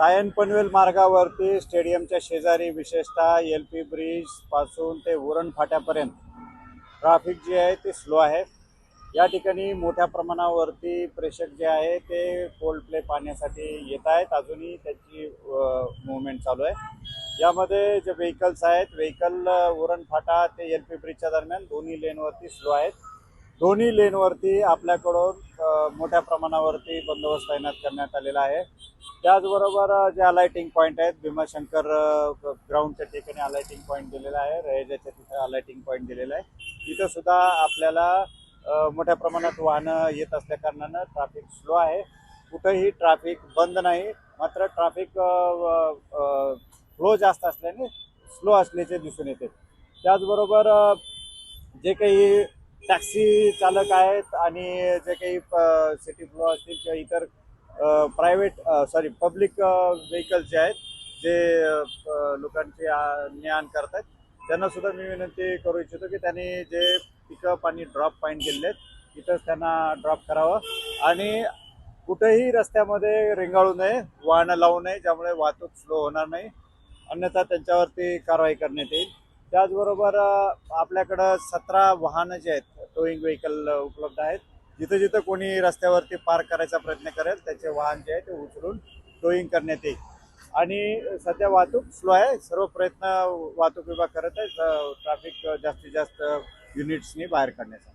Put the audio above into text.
सायन पनवेल मार्गावरती स्टेडियमच्या शेजारी विशेषतः एल पी ब्रिजपासून ते उरण फाट्यापर्यंत ट्रॅफिक जे आहे ते स्लो आहे. या ठिकाणी मोठ्या प्रमाणावरती प्रेक्षक जे आहे ते कोल्ड प्ले पाहण्यासाठी येत आहेत. अजूनही त्याची मुवमेंट चालू आहे. यामध्ये जे व्हेकल्स आहेत व्हेकल उरण फाटा ते एल पी ब्रिजच्या दरम्यान दोन्ही लेनवरती स्लो आहेत. दोन्ही लेनवरती आपल्याकडून मोठ्या प्रमाणावरती बंदोबस्त तैनात करण्यात आलेला आहे. त्याचबरोबर जे अलाइटिंग पॉईंट आहेत भीमाशंकर ग्राउंडच्या ठिकाणी अलाइटिंग पॉईंट दिलेला आहे. रहेजाच्या तिथे अलाइटिंग पॉईंट दिलेला आहे. तिथं सुद्धा आपल्याला मोठ्या प्रमाणात वाहनं येत असल्याकारणानं ट्रॅफिक स्लो आहे. कुठंही ट्रॅफिक बंद नाही. मात्र ट्रॅफिक फ्लो जास्त असल्याने स्लो असल्याचे दिसून येते. त्याचबरोबर जे काही टॅक्सी चालक आहेत आणि जे काही सिटी फ्लो असतील किंवा इतर प्रायव्हेट सॉरी पब्लिक व्हेकल्स जे आहेत जे लोकांचे ज्ञान करत आहेत त्यांना सुद्धा मी विनंती करू इच्छितो की त्यांनी जे पिकअप आणि ड्रॉप पॉईंट केलेले आहेत तिथंच त्यांना ड्रॉप करावं. आणि कुठेही रस्त्यामध्ये रेंगाळू नये वाहनं लावू नये ज्यामुळे वाहतूक स्लो होणार नाही. अन्यथा त्यांच्यावरती कारवाई करण्यात येईल. त्याचबरोबर आपल्याकडं सतरा वाहनं जे आहेत टोईंग व्हेकल उपलब्ध आहेत. जिथं जिथं कोणी रस्त्यावरती पार्क करायचा प्रयत्न करेल त्याचे वाहन जे आहे ते उचलून टोईंग करण्यात येईल. आणि सध्या वाहतूक स्लो आहे. सर्व प्रयत्न वाहतूक विभाग करत आहे ट्रॅफिक जास्तीत जास्त युनिट्सनी बाहेर काढण्याचा